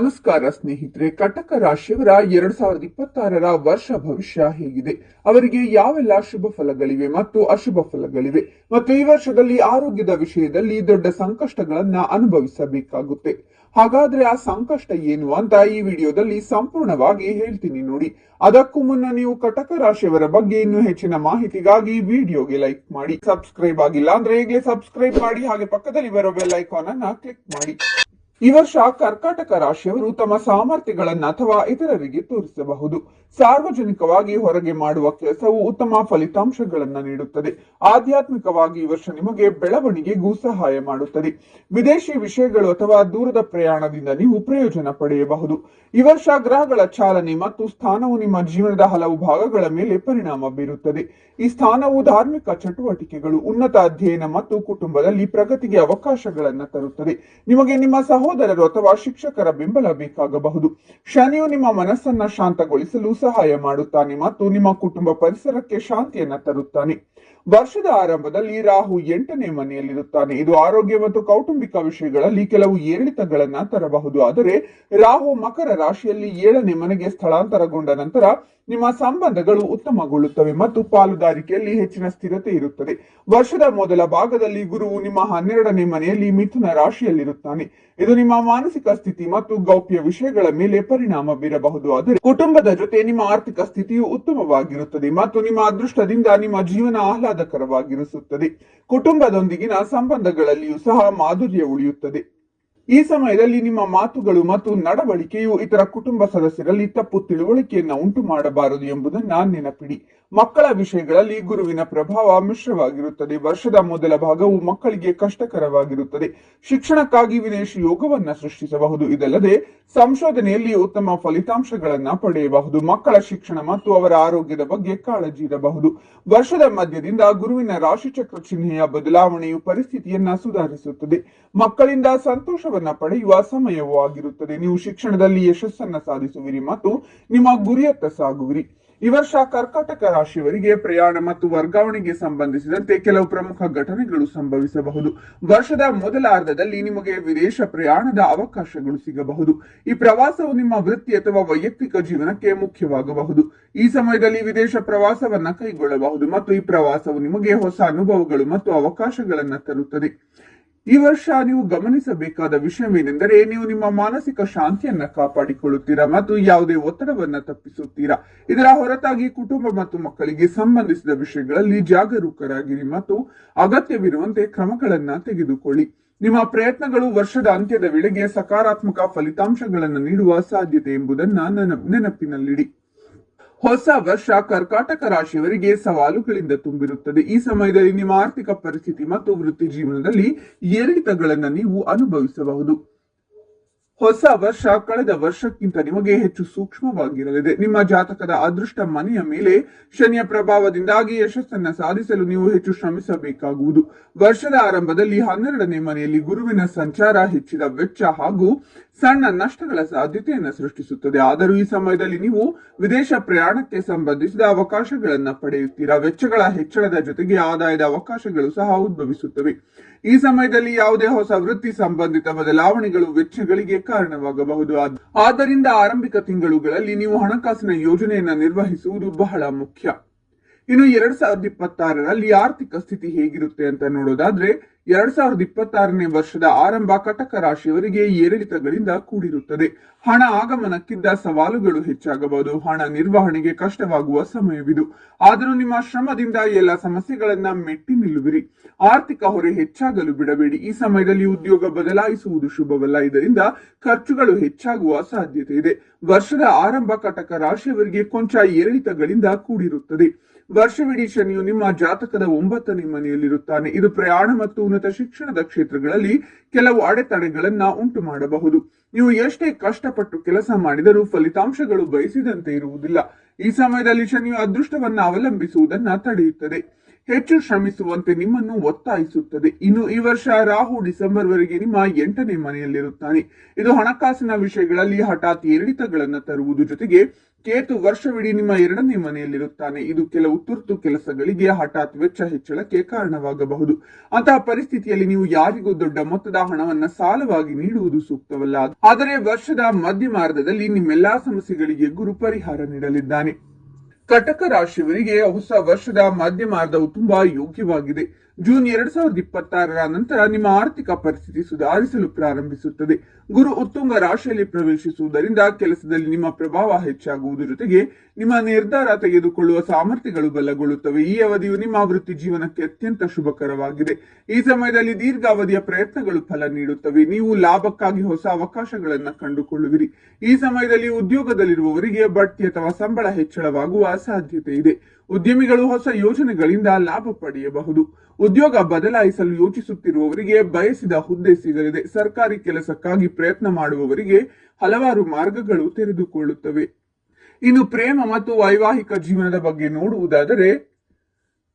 ನಮಸ್ಕಾರ ಸ್ನೇಹಿತರೆ, ಕಟಕ ರಾಶಿಯವರ ಎರಡ್ ಸಾವಿರದ ಇಪ್ಪತ್ತಾರರ ವರ್ಷ ಭವಿಷ್ಯ ಹೇಗಿದೆ. ಅವರಿಗೆ ಯಾವೆಲ್ಲ ಶುಭ ಫಲಗಳಿವೆ ಮತ್ತು ಅಶುಭ ಫಲಗಳಿವೆ ಮತ್ತು ಈ ವರ್ಷದಲ್ಲಿ ಆರೋಗ್ಯದ ವಿಷಯದಲ್ಲಿ ದೊಡ್ಡ ಸಂಕಷ್ಟಗಳನ್ನ ಅನುಭವಿಸಬೇಕಾಗುತ್ತೆ. ಹಾಗಾದ್ರೆ ಆ ಸಂಕಷ್ಟ ಏನು ಅಂತ ಈ ವಿಡಿಯೋದಲ್ಲಿ ಸಂಪೂರ್ಣವಾಗಿ ಹೇಳ್ತೀನಿ ನೋಡಿ. ಅದಕ್ಕೂ ಮುನ್ನ ನೀವು ಕಟಕ ರಾಶಿಯವರ ಬಗ್ಗೆ ಇನ್ನೂ ಹೆಚ್ಚಿನ ಮಾಹಿತಿಗಾಗಿ ವಿಡಿಯೋಗೆ ಲೈಕ್ ಮಾಡಿ. ಸಬ್ಸ್ಕ್ರೈಬ್ ಆಗಿಲ್ಲ ಅಂದ್ರೆ ಈಗಲೇ ಸಬ್ಸ್ಕ್ರೈಬ್ ಮಾಡಿ. ಹಾಗೆ ಪಕ್ಕದಲ್ಲಿ ಬರೋ ಬೆಲ್ ಐಕಾನ್ ಅನ್ನ ಕ್ಲಿಕ್ ಮಾಡಿ. ಈ ವರ್ಷ ಕರ್ಕಾಟಕ ರಾಶಿಯವರು ತಮ್ಮ ಸಾಮರ್ಥ್ಯಗಳನ್ನು ಅಥವಾ ಇತರರಿಗೆ ತೋರಿಸಬಹುದು. ಸಾರ್ವಜನಿಕವಾಗಿ ಹೊರಗೆ ಮಾಡುವ ಕೆಲಸವು ಉತ್ತಮ ಫಲಿತಾಂಶಗಳನ್ನು ನೀಡುತ್ತದೆ. ಆಧ್ಯಾತ್ಮಿಕವಾಗಿ ಈ ವರ್ಷ ನಿಮಗೆ ಬೆಳವಣಿಗೆಗೂ ಸಹಾಯ ಮಾಡುತ್ತದೆ. ವಿದೇಶಿ ವಿಷಯಗಳು ಅಥವಾ ದೂರದ ಪ್ರಯಾಣದಿಂದ ನೀವು ಪ್ರಯೋಜನ ಪಡೆಯಬಹುದು. ಈ ವರ್ಷ ಗ್ರಹಗಳ ಚಾಲನೆ ಮತ್ತು ಸ್ಥಾನವು ನಿಮ್ಮ ಜೀವನದ ಹಲವು ಭಾಗಗಳ ಮೇಲೆ ಪರಿಣಾಮ ಬೀರುತ್ತದೆ. ಈ ಸ್ಥಾನವು ಧಾರ್ಮಿಕ ಚಟುವಟಿಕೆಗಳು, ಉನ್ನತ ಅಧ್ಯಯನ ಮತ್ತು ಕುಟುಂಬದಲ್ಲಿ ಪ್ರಗತಿಗೆ ಅವಕಾಶಗಳನ್ನು ತರುತ್ತದೆ. ನಿಮಗೆ ನಿಮ್ಮ ಸಹೋದರರು ಅಥವಾ ಶಿಕ್ಷಕರ ಬೆಂಬಲ ಬೇಕಾಗಬಹುದು. ಶನಿಯು ನಿಮ್ಮ ಮನಸ್ಸನ್ನ ಶಾಂತಗೊಳಿಸಲು ಸಹಾಯ ಮಾಡುತ್ತಾನೆ ಮತ್ತು ನಿಮ್ಮ ಕುಟುಂಬ ಪರಿಸರಕ್ಕೆ ಶಾಂತಿಯನ್ನ ತರುತ್ತಾನೆ. ವರ್ಷದ ಆರಂಭದಲ್ಲಿ ರಾಹು ಎಂಟನೇ ಮನೆಯಲ್ಲಿರುತ್ತಾನೆ. ಇದು ಆರೋಗ್ಯ ಮತ್ತು ಕೌಟುಂಬಿಕ ವಿಷಯಗಳಲ್ಲಿ ಕೆಲವು ಏರಿಳಿತಗಳನ್ನ ತರಬಹುದು. ಆದರೆ ರಾಹು ಮಕರ ರಾಶಿಯಲ್ಲಿ ಏಳನೇ ಮನೆಗೆ ಸ್ಥಳಾಂತರಗೊಂಡ ನಂತರ ನಿಮ್ಮ ಸಂಬಂಧಗಳು ಉತ್ತಮಗೊಳ್ಳುತ್ತವೆ ಮತ್ತು ಪಾಲುದಾರಿಕೆಯಲ್ಲಿ ಹೆಚ್ಚಿನ ಸ್ಥಿರತೆ ಇರುತ್ತದೆ. ವರ್ಷದ ಮೊದಲ ಭಾಗದಲ್ಲಿ ಗುರುವು ನಿಮ್ಮ ಹನ್ನೆರಡನೇ ಮನೆಯಲ್ಲಿ ಮಿಥುನ ರಾಶಿಯಲ್ಲಿರುತ್ತಾನೆ. ಇದು ನಿಮ್ಮ ಮಾನಸಿಕ ಸ್ಥಿತಿ ಮತ್ತು ಗೌಪ್ಯ ವಿಷಯಗಳ ಮೇಲೆ ಪರಿಣಾಮ ಬೀರಬಹುದು. ಆದರೆ ಕುಟುಂಬದ ಜೊತೆ ನಿಮ್ಮ ಆರ್ಥಿಕ ಸ್ಥಿತಿಯು ಉತ್ತಮವಾಗಿರುತ್ತದೆ ಮತ್ತು ನಿಮ್ಮ ಅದೃಷ್ಟದಿಂದ ನಿಮ್ಮ ಜೀವನ ಆಹ್ಲಾದಕರವಾಗಿರಿಸುತ್ತದೆ. ಕುಟುಂಬದೊಂದಿಗಿನ ಸಂಬಂಧಗಳಲ್ಲಿಯೂ ಸಹ ಮಾಧುರ್ಯ ಉಳಿಯುತ್ತದೆ. ಈ ಸಮಯದಲ್ಲಿ ನಿಮ್ಮ ಮಾತುಗಳು ಮತ್ತು ನಡವಳಿಕೆಯು ಇತರ ಕುಟುಂಬ ಸದಸ್ಯರಲ್ಲಿ ತಪ್ಪು ತಿಳುವಳಿಕೆಯನ್ನು ಉಂಟು ಮಾಡಬಾರದು ಎಂಬುದನ್ನ ನೆನಪಿಡಿ. ಮಕ್ಕಳ ವಿಷಯಗಳಲ್ಲಿ ಗುರುವಿನ ಪ್ರಭಾವ ಮಿಶ್ರವಾಗಿರುತ್ತದೆ. ವರ್ಷದ ಮೊದಲ ಭಾಗವು ಮಕ್ಕಳಿಗೆ ಕಷ್ಟಕರವಾಗಿರುತ್ತದೆ. ಶಿಕ್ಷಣಕ್ಕಾಗಿ ವಿದೇಶಿ ಯೋಗವನ್ನ ಸೃಷ್ಟಿಸಬಹುದು. ಇದಲ್ಲದೆ, ಸಂಶೋಧನೆಯಲ್ಲಿ ಉತ್ತಮ ಫಲಿತಾಂಶಗಳನ್ನ ಪಡೆಯಬಹುದು. ಮಕ್ಕಳ ಶಿಕ್ಷಣ ಮತ್ತು ಅವರ ಆರೋಗ್ಯದ ಬಗ್ಗೆ ಕಾಳಜಿ ಇರಬಹುದು. ವರ್ಷದ ಮಧ್ಯದಿಂದ ಗುರುವಿನ ರಾಶಿಚಕ್ರ ಚಿಹ್ನೆಯ ಬದಲಾವಣೆಯು ಪರಿಸ್ಥಿತಿಯನ್ನ ಸುಧಾರಿಸುತ್ತದೆ. ಮಕ್ಕಳಿಂದ ಸಂತೋಷವನ್ನ ಪಡೆಯುವ ಸಮಯವೂ ಆಗಿರುತ್ತದೆ. ನೀವು ಶಿಕ್ಷಣದಲ್ಲಿ ಯಶಸ್ಸನ್ನ ಸಾಧಿಸುವಿರಿ ಮತ್ತು ನಿಮ್ಮ ಗುರಿಯತ್ತ ಸಾಗುವಿರಿ. ಈ ವರ್ಷ ಕರ್ಕಾಟಕ ರಾಶಿಯವರಿಗೆ ಪ್ರಯಾಣ ಮತ್ತು ವರ್ಗಾವಣೆಗೆ ಸಂಬಂಧಿಸಿದಂತೆ ಕೆಲವು ಪ್ರಮುಖ ಘಟನೆಗಳು ಸಂಭವಿಸಬಹುದು. ವರ್ಷದ ಮೊದಲ ಅರ್ಧದಲ್ಲಿ ನಿಮಗೆ ವಿದೇಶ ಪ್ರಯಾಣದ ಅವಕಾಶಗಳು ಸಿಗಬಹುದು. ಈ ಪ್ರವಾಸವು ನಿಮ್ಮ ವೃತ್ತಿ ಅಥವಾ ವೈಯಕ್ತಿಕ ಜೀವನಕ್ಕೆ ಮುಖ್ಯವಾಗಬಹುದು. ಈ ಸಮಯದಲ್ಲಿ ವಿದೇಶ ಪ್ರವಾಸವನ್ನ ಕೈಗೊಳ್ಳಬಹುದು ಮತ್ತು ಈ ಪ್ರವಾಸವು ನಿಮಗೆ ಹೊಸ ಅನುಭವಗಳು ಮತ್ತು ಅವಕಾಶಗಳನ್ನ ತರುತ್ತದೆ. ಈ ವರ್ಷ ನೀವು ಗಮನಿಸಬೇಕಾದ ವಿಷಯವೇನೆಂದರೆ ನೀವು ನಿಮ್ಮ ಮಾನಸಿಕ ಶಾಂತಿಯನ್ನ ಕಾಪಾಡಿಕೊಳ್ಳುತ್ತೀರಾ ಮತ್ತು ಯಾವುದೇ ಒತ್ತಡವನ್ನ ತಪ್ಪಿಸುತ್ತೀರಾ? ಇದರ ಹೊರತಾಗಿ ಕುಟುಂಬ ಮತ್ತು ಮಕ್ಕಳಿಗೆ ಸಂಬಂಧಿಸಿದ ವಿಷಯಗಳಲ್ಲಿ ಜಾಗರೂಕರಾಗಿರಿ ಮತ್ತು ಅಗತ್ಯವಿರುವಂತೆ ಕ್ರಮಗಳನ್ನ ತೆಗೆದುಕೊಳ್ಳಿ. ನಿಮ್ಮ ಪ್ರಯತ್ನಗಳು ವರ್ಷದ ಅಂತ್ಯದ ವೇಳೆಗೆ ಸಕಾರಾತ್ಮಕ ಫಲಿತಾಂಶಗಳನ್ನು ನೀಡುವ ಸಾಧ್ಯತೆ ಎಂಬುದನ್ನ ನೆನ- ನೆನಪಿನಲ್ಲಿಡಿ. ಹೊಸ ವರ್ಷ ಕರ್ಕಾಟಕ ರಾಶಿಯವರಿಗೆ ಸವಾಲುಗಳಿಂದ ತುಂಬಿರುತ್ತದೆ. ಈ ಸಮಯದಲ್ಲಿ ನಿಮ್ಮ ಆರ್ಥಿಕ ಪರಿಸ್ಥಿತಿ ಮತ್ತು ವೃತ್ತಿ ಜೀವನದಲ್ಲಿ ಏರಿಳಿತಗಳನ್ನು ನೀವು ಅನುಭವಿಸಬಹುದು. ಹೊಸ ವರ್ಷ ಕಳೆದ ವರ್ಷಕ್ಕಿಂತ ನಿಮಗೆ ಹೆಚ್ಚು ಸೂಕ್ಷ್ಮವಾಗಿರಲಿದೆ. ನಿಮ್ಮ ಜಾತಕದ ಅದೃಷ್ಟ ಮನೆಯ ಮೇಲೆ ಶನಿಯ ಪ್ರಭಾವದಿಂದಾಗಿ ಯಶಸ್ಸನ್ನು ಸಾಧಿಸಲು ನೀವು ಹೆಚ್ಚು ಶ್ರಮಿಸಬೇಕಾಗುವುದು. ವರ್ಷದ ಆರಂಭದಲ್ಲಿ ಹನ್ನೆರಡನೇ ಮನೆಯಲ್ಲಿ ಗುರುವಿನ ಸಂಚಾರ, ಹೆಚ್ಚಿದ ವೆಚ್ಚ ಹಾಗೂ ಸಣ್ಣ ನಷ್ಟಗಳ ಸಾಧ್ಯತೆಯನ್ನು ಸೃಷ್ಟಿಸುತ್ತದೆ. ಆದರೂ ಈ ಸಮಯದಲ್ಲಿ ನೀವು ವಿದೇಶ ಪ್ರಯಾಣಕ್ಕೆ ಸಂಬಂಧಿಸಿದ ಅವಕಾಶಗಳನ್ನು ಪಡೆಯುತ್ತೀರಾ? ವೆಚ್ಚಗಳ ಹೆಚ್ಚಳದ ಜೊತೆಗೆ ಆದಾಯದ ಅವಕಾಶಗಳು ಸಹ ಉದ್ಭವಿಸುತ್ತವೆ. ಈ ಸಮಯದಲ್ಲಿ ಯಾವುದೇ ಹೊಸ ವೃತ್ತಿ ಸಂಬಂಧಿತ ಬದಲಾವಣೆಗಳು ವೆಚ್ಚಗಳಿಗೆ ಕಾರಣವಾಗಬಹುದು. ಆದ್- ಆದ್ದರಿಂದ ಆರಂಭಿಕ ತಿಂಗಳುಗಳಲ್ಲಿ ನೀವು ಹಣಕಾಸಿನ ಯೋಜನೆಯನ್ನು ನಿರ್ವಹಿಸುವುದು ಬಹಳ ಮುಖ್ಯ. ಇನ್ನು ಎರಡ್ ಸಾವಿರದ ಇಪ್ಪತ್ತಾರರಲ್ಲಿ ಆರ್ಥಿಕ ಸ್ಥಿತಿ ಹೇಗಿರುತ್ತೆ ಅಂತ ನೋಡೋದಾದ್ರೆ ಎರಡ್ ಸಾವಿರದ ಇಪ್ಪತ್ತಾರನೇ ವರ್ಷದ ಆರಂಭ ಕಟಕ ರಾಶಿಯವರಿಗೆ ಏರಿಳಿತಗಳಿಂದ ಕೂಡಿರುತ್ತದೆ. ಹಣ ಆಗಮನಕ್ಕಿದ್ದ ಸವಾಲುಗಳು ಹೆಚ್ಚಾಗಬಹುದು. ಹಣ ನಿರ್ವಹಣೆಗೆ ಕಷ್ಟವಾಗುವ ಸಮಯವಿದು. ಆದರೂ ನಿಮ್ಮ ಶ್ರಮದಿಂದ ಎಲ್ಲ ಸಮಸ್ಯೆಗಳನ್ನ ಮೆಟ್ಟಿ ನಿಲ್ಲುವಿರಿ. ಆರ್ಥಿಕ ಹೊರೆ ಹೆಚ್ಚಾಗಲು ಬಿಡಬೇಡಿ. ಈ ಸಮಯದಲ್ಲಿ ಉದ್ಯೋಗ ಬದಲಾಯಿಸುವುದು ಶುಭವಲ್ಲ. ಇದರಿಂದ ಖರ್ಚುಗಳು ಹೆಚ್ಚಾಗುವ ಸಾಧ್ಯತೆ ಇದೆ. ವರ್ಷದ ಆರಂಭ ಕಟಕ ರಾಶಿಯವರಿಗೆ ಕೊಂಚ ಏರಿಳಿತಗಳಿಂದ ಕೂಡಿರುತ್ತದೆ. ವರ್ಷವಿಡೀ ಶನಿಯು ನಿಮ್ಮ ಜಾತಕದ ಒಂಬತ್ತನೇ ಮನೆಯಲ್ಲಿರುತ್ತಾನೆ. ಇದು ಪ್ರಯಾಣ ಮತ್ತು ಉನ್ನತ ಶಿಕ್ಷಣದ ಕ್ಷೇತ್ರಗಳಲ್ಲಿ ಕೆಲವು ಅಡೆತಡೆಗಳನ್ನ ಉಂಟು ಮಾಡಬಹುದು ನೀವು ಎಷ್ಟೇ ಕಷ್ಟಪಟ್ಟು ಕೆಲಸ ಮಾಡಿದರೂ ಫಲಿತಾಂಶಗಳು ಬಯಸಿದಂತೆ ಇರುವುದಿಲ್ಲ. ಈ ಸಮಯದಲ್ಲಿ ಶನಿಯು ಅದೃಷ್ಟವನ್ನ ಅವಲಂಬಿಸುವುದನ್ನ ತಡೆಯುತ್ತದೆ. ಹೆಚ್ಚು ಶ್ರಮಿಸುವಂತೆ ನಿಮ್ಮನ್ನು ಒತ್ತಾಯಿಸುತ್ತದೆ. ಇನ್ನು ಈ ವರ್ಷ ರಾಹು ಡಿಸೆಂಬರ್ ವರೆಗೆ ನಿಮ್ಮ ಎಂಟನೇ ಮನೆಯಲ್ಲಿರುತ್ತಾನೆ. ಇದು ಹಣಕಾಸಿನ ವಿಷಯಗಳಲ್ಲಿ ಹಠಾತ್ ಏರಿಳಿತಗಳನ್ನು ತರುವುದು ಜೊತೆಗೆ ಕೇತು ವರ್ಷವಿಡೀ ನಿಮ್ಮ ಎರಡನೇ ಮನೆಯಲ್ಲಿರುತ್ತಾನೆ. ಇದು ಕೆಲವು ತುರ್ತು ಕೆಲಸಗಳಿಗೆ ಹಠಾತ್ ವೆಚ್ಚ ಹೆಚ್ಚಳಕ್ಕೆ ಕಾರಣವಾಗಬಹುದು. ಅಂತಹ ಪರಿಸ್ಥಿತಿಯಲ್ಲಿ ನೀವು ಯಾರಿಗೂ ದೊಡ್ಡ ಮೊತ್ತದ ಹಣವನ್ನ ಸಾಲವಾಗಿ ನೀಡುವುದು ಸೂಕ್ತವಲ್ಲ. ಆದರೆ ವರ್ಷದ ಮಧ್ಯಮಾರ್ಧದಲ್ಲಿ ನಿಮ್ಮೆಲ್ಲಾ ಸಮಸ್ಯೆಗಳಿಗೆ ಗುರು ಪರಿಹಾರ ನೀಡಲಿದ್ದಾನೆ. ಕಟಕ ರಾಶಿಯವರಿಗೆ ಹೊಸ ವರ್ಷದ ಮಧ್ಯಮಾರ್ಧವು ತುಂಬಾ ಯೋಗ್ಯವಾಗಿದೆ. ಜೂನ್ ಎರಡ್ ಸಾವಿರದ ಇಪ್ಪತ್ತಾರರ ನಂತರ ನಿಮ್ಮ ಆರ್ಥಿಕ ಪರಿಸ್ಥಿತಿ ಸುಧಾರಿಸಲು ಪ್ರಾರಂಭಿಸುತ್ತದೆ. ಗುರು ಉತ್ತುಂಗ ರಾಶಿಯಲ್ಲಿ ಪ್ರವೇಶಿಸುವುದರಿಂದ ಕೆಲಸದಲ್ಲಿ ನಿಮ್ಮ ಪ್ರಭಾವ ಹೆಚ್ಚಾಗುವುದರ ಜೊತೆಗೆ ನಿಮ್ಮ ನಿರ್ಧಾರ ತೆಗೆದುಕೊಳ್ಳುವ ಸಾಮರ್ಥ್ಯಗಳು ಬಲಗೊಳ್ಳುತ್ತವೆ. ಈ ಅವಧಿಯು ನಿಮ್ಮ ವೃತ್ತಿ ಜೀವನಕ್ಕೆ ಅತ್ಯಂತ ಶುಭಕರವಾಗಿದೆ. ಈ ಸಮಯದಲ್ಲಿ ದೀರ್ಘಾವಧಿಯ ಪ್ರಯತ್ನಗಳು ಫಲ ನೀಡುತ್ತವೆ. ನೀವು ಲಾಭಕ್ಕಾಗಿ ಹೊಸ ಅವಕಾಶಗಳನ್ನು ಕಂಡುಕೊಳ್ಳುವಿರಿ. ಈ ಸಮಯದಲ್ಲಿ ಉದ್ಯೋಗದಲ್ಲಿರುವವರಿಗೆ ಬಡ್ತಿ ಅಥವಾ ಸಂಬಳ ಹೆಚ್ಚಳವಾಗುವ ಸಾಧ್ಯತೆ ಇದೆ ಉದ್ಯಮಿಗಳು ಹೊಸ ಯೋಜನೆಗಳಿಂದ ಲಾಭ ಪಡೆಯಬಹುದು. ಉದ್ಯೋಗ ಬದಲಾಯಿಸಲು ಯೋಚಿಸುತ್ತಿರುವವರಿಗೆ ಬಯಸಿದ ಹುದ್ದೆ ಸಿಗಲಿದೆ. ಸರ್ಕಾರಿ ಕೆಲಸಕ್ಕಾಗಿ ಪ್ರಯತ್ನ ಮಾಡುವವರಿಗೆ ಹಲವಾರು ಮಾರ್ಗಗಳು ತೆರೆದುಕೊಳ್ಳುತ್ತವೆ. ಇನ್ನು ಪ್ರೇಮ ಮತ್ತು ವೈವಾಹಿಕ ಜೀವನದ ಬಗ್ಗೆ ನೋಡುವುದಾದರೆ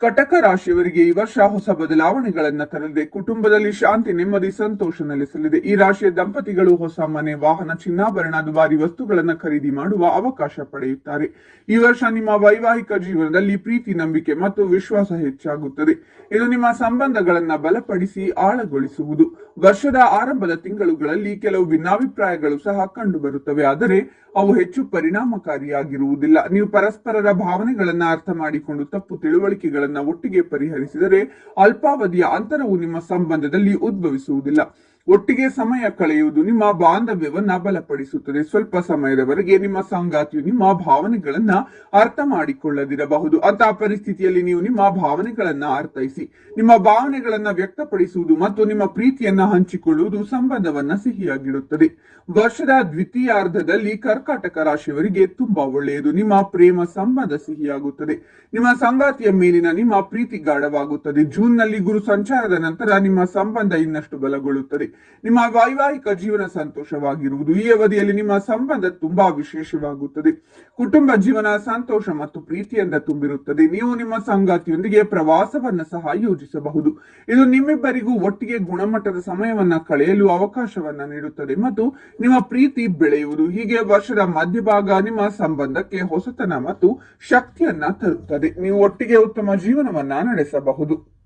ಕಟಕ ರಾಶಿಯವರಿಗೆ ಈ ವರ್ಷ ಹೊಸ ಬದಲಾವಣೆಗಳನ್ನ ತರಲಿದೆ. ಕುಟುಂಬದಲ್ಲಿ ಶಾಂತಿ, ನೆಮ್ಮದಿ, ಸಂತೋಷ ನೆಲೆಸಲಿದೆ. ಈ ರಾಶಿಯ ದಂಪತಿಗಳು ಹೊಸ ಮನೆ, ವಾಹನ, ಚಿನ್ನಾಭರಣ, ದುಬಾರಿ ವಸ್ತುಗಳನ್ನು ಖರೀದಿ ಮಾಡುವ ಅವಕಾಶ ಪಡೆಯುತ್ತಾರೆ. ಈ ವರ್ಷ ನಿಮ್ಮ ವೈವಾಹಿಕ ಜೀವನದಲ್ಲಿ ಪ್ರೀತಿ, ನಂಬಿಕೆ ಮತ್ತು ವಿಶ್ವಾಸ ಹೆಚ್ಚಾಗುತ್ತದೆ. ಇದು ನಿಮ್ಮ ಸಂಬಂಧಗಳನ್ನ ಬಲಪಡಿಸಿ ಆಳಗೊಳಿಸುವುದು. ವರ್ಷದ ಆರಂಭದ ತಿಂಗಳುಗಳಲ್ಲಿ ಕೆಲವು ಭಿನ್ನಾಭಿಪ್ರಾಯಗಳು ಸಹ ಕಂಡುಬರುತ್ತವೆ. ಆದರೆ ಅವು ಹೆಚ್ಚು ಪರಿಣಾಮಕಾರಿಯಾಗಿರುವುದಿಲ್ಲ. ನೀವು ಪರಸ್ಪರರ ಭಾವನೆಗಳನ್ನ ಅರ್ಥ ಮಾಡಿಕೊಂಡು ತಪ್ಪು ತಿಳುವಳಿಕೆಗಳನ್ನ ಒಟ್ಟಿಗೆ ಪರಿಹರಿಸಿದರೆ ಅಲ್ಪಾವಧಿಯ ಅಂತರವು ನಿಮ್ಮ ಸಂಬಂಧದಲ್ಲಿ ಉದ್ಭವಿಸುವುದಿಲ್ಲ. ಒಟ್ಟಿಗೆ ಸಮಯ ಕಳೆಯುವುದು ನಿಮ್ಮ ಬಾಂಧವ್ಯವನ್ನ ಬಲಪಡಿಸುತ್ತದೆ. ಸ್ವಲ್ಪ ಸಮಯದವರೆಗೆ ನಿಮ್ಮ ಸಂಗಾತಿಯು ನಿಮ್ಮ ಭಾವನೆಗಳನ್ನ ಅರ್ಥ ಮಾಡಿಕೊಳ್ಳದಿರಬಹುದು. ಅಂತಹ ಪರಿಸ್ಥಿತಿಯಲ್ಲಿ ನೀವು ನಿಮ್ಮ ಭಾವನೆಗಳನ್ನ ಅರ್ಥೈಸಿ, ನಿಮ್ಮ ಭಾವನೆಗಳನ್ನ ವ್ಯಕ್ತಪಡಿಸುವುದು ಮತ್ತು ನಿಮ್ಮ ಪ್ರೀತಿಯನ್ನ ಹಂಚಿಕೊಳ್ಳುವುದು ಸಂಬಂಧವನ್ನ ಸಿಹಿಯಾಗಿಡುತ್ತದೆ. ವರ್ಷದ ದ್ವಿತೀಯಾರ್ಧದಲ್ಲಿ ಕರ್ಕಾಟಕ ರಾಶಿಯವರಿಗೆ ತುಂಬಾ ಒಳ್ಳೆಯದು. ನಿಮ್ಮ ಪ್ರೇಮ ಸಂಬಂಧ ಸಿಹಿಯಾಗುತ್ತದೆ. ನಿಮ್ಮ ಸಂಗಾತಿಯ ಮೇಲಿನ ನಿಮ್ಮ ಪ್ರೀತಿ ಗಾಢವಾಗುತ್ತದೆ. ಜೂನ್ನಲ್ಲಿ ಗುರು ಸಂಚಾರದ ನಂತರ ನಿಮ್ಮ ಸಂಬಂಧ ಇನ್ನಷ್ಟು ಬಲಗೊಳ್ಳುತ್ತದೆ. ನಿಮ್ಮ ವೈವಾಹಿಕ ಜೀವನ ಸಂತೋಷವಾಗಿರುವುದು ಈ ಅವಧಿಯಲ್ಲಿ ನಿಮ್ಮ ಸಂಬಂಧ ತುಂಬಾ ವಿಶೇಷವಾಗುತ್ತದೆ. ಕುಟುಂಬ ಜೀವನ ಸಂತೋಷ ಮತ್ತು ಪ್ರೀತಿಯಿಂದ ತುಂಬಿರುತ್ತದೆ. ನೀವು ನಿಮ್ಮ ಸಂಗಾತಿಯೊಂದಿಗೆ ಪ್ರವಾಸವನ್ನು ಸಹ ಯೋಜಿಸಬಹುದು. ಇದು ನಿಮ್ಮಿಬ್ಬರಿಗೂ ಒಟ್ಟಿಗೆ ಗುಣಮಟ್ಟದ ಸಮಯವನ್ನ ಕಳೆಯಲು ಅವಕಾಶವನ್ನ ನೀಡುತ್ತದೆ ಮತ್ತು ನಿಮ್ಮ ಪ್ರೀತಿ ಬೆಳೆಯುವುದು. ಹೀಗೆ ವರ್ಷದ ಮಧ್ಯಭಾಗ ನಿಮ್ಮ ಸಂಬಂಧಕ್ಕೆ ಹೊಸತನ ಮತ್ತು ಶಕ್ತಿಯನ್ನ ತರುತ್ತದೆ. ನೀವು ಒಟ್ಟಿಗೆ ಉತ್ತಮ ಜೀವನವನ್ನ ನಡೆಸಬಹುದು.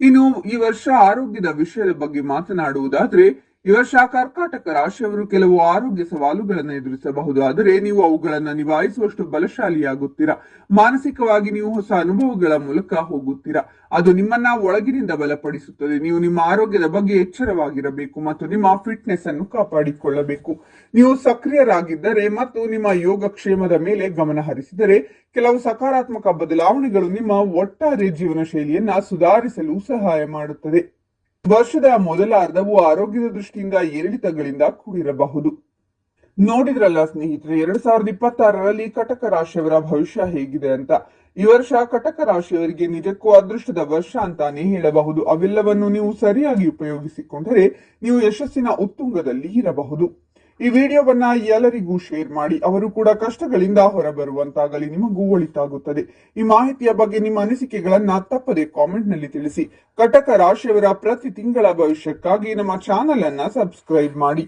ಇನ್ನು ಈ ವರ್ಷ ಆರೋಗ್ಯದ ವಿಷಯದ ಬಗ್ಗೆ ಮಾತನಾಡುವುದಾದ್ರೆ ವರ್ಷ ಕರ್ಕಾಟಕ ರಾಶಿಯವರು ಕೆಲವು ಆರೋಗ್ಯ ಸವಾಲುಗಳನ್ನು ಎದುರಿಸಬಹುದು. ಆದರೆ ನೀವು ಅವುಗಳನ್ನು ನಿಭಾಯಿಸುವಷ್ಟು ಬಲಶಾಲಿಯಾಗುತ್ತೀರಾ? ಮಾನಸಿಕವಾಗಿ ನೀವು ಹೊಸ ಅನುಭವಗಳ ಮೂಲಕ ಹೋಗುತ್ತೀರಾ? ಅದು ನಿಮ್ಮನ್ನ ಒಳಗಿನಿಂದ ಬಲಪಡಿಸುತ್ತದೆ. ನೀವು ನಿಮ್ಮ ಆರೋಗ್ಯದ ಬಗ್ಗೆ ಎಚ್ಚರವಾಗಿರಬೇಕು ಮತ್ತು ನಿಮ್ಮ ಫಿಟ್ನೆಸ್ ಅನ್ನು ಕಾಪಾಡಿಕೊಳ್ಳಬೇಕು. ನೀವು ಸಕ್ರಿಯರಾಗಿದ್ದರೆ ಮತ್ತು ನಿಮ್ಮ ಯೋಗಕ್ಷೇಮದ ಮೇಲೆ ಗಮನ ಹರಿಸಿದರೆ ಕೆಲವು ಸಕಾರಾತ್ಮಕ ಬದಲಾವಣೆಗಳು ನಿಮ್ಮ ಒಟ್ಟಾರೆ ಜೀವನ ಶೈಲಿಯನ್ನ ಸುಧಾರಿಸಲು ಸಹಾಯ ಮಾಡುತ್ತದೆ. ವರ್ಷದ ಮೊದಲ ಅರ್ಧವು ಆರೋಗ್ಯದ ದೃಷ್ಟಿಯಿಂದ ಏರಿಳಿತಗಳಿಂದ ಕೂಡಿರಬಹುದು. ನೋಡಿದ್ರಲ್ಲ ಸ್ನೇಹಿತರೆ, ಎರಡ್ ಸಾವಿರದ ಇಪ್ಪತ್ತಾರರಲ್ಲಿ ಕಟಕ ರಾಶಿಯವರ ಭವಿಷ್ಯ ಹೇಗಿದೆ ಅಂತ. ಈ ವರ್ಷ ಕಟಕ ರಾಶಿಯವರಿಗೆ ನಿಜಕ್ಕೂ ಅದೃಷ್ಟದ ವರ್ಷ ಅಂತಾನೆ ಹೇಳಬಹುದು. ಅವೆಲ್ಲವನ್ನು ನೀವು ಸರಿಯಾಗಿ ಉಪಯೋಗಿಸಿಕೊಂಡರೆ ನೀವು ಯಶಸ್ಸಿನ ಉತ್ತುಂಗದಲ್ಲಿ ಇರಬಹುದು. ಈ ವಿಡಿಯೋವನ್ನ ಎಲ್ಲರಿಗೂ ಶೇರ್ ಮಾಡಿ, ಅವರು ಕೂಡ ಕಷ್ಟಗಳಿಂದ ಹೊರಬರುವಂತಾಗಲಿ, ನಿಮಗೂ ಒಳಿತಾಗುತ್ತದೆ. ಈ ಮಾಹಿತಿಯ ಬಗ್ಗೆ ನಿಮ್ಮ ಅನಿಸಿಕೆಗಳನ್ನ ತಪ್ಪದೆ ಕಾಮೆಂಟ್ನಲ್ಲಿ ತಿಳಿಸಿ. ಕಟಕ ರಾಶಿಯವರ ಪ್ರತಿ ತಿಂಗಳ ಭವಿಷ್ಯಕ್ಕಾಗಿ ನಮ್ಮ ಚಾನೆಲ್ ಅನ್ನ ಸಬ್ಸ್ಕ್ರೈಬ್ ಮಾಡಿ.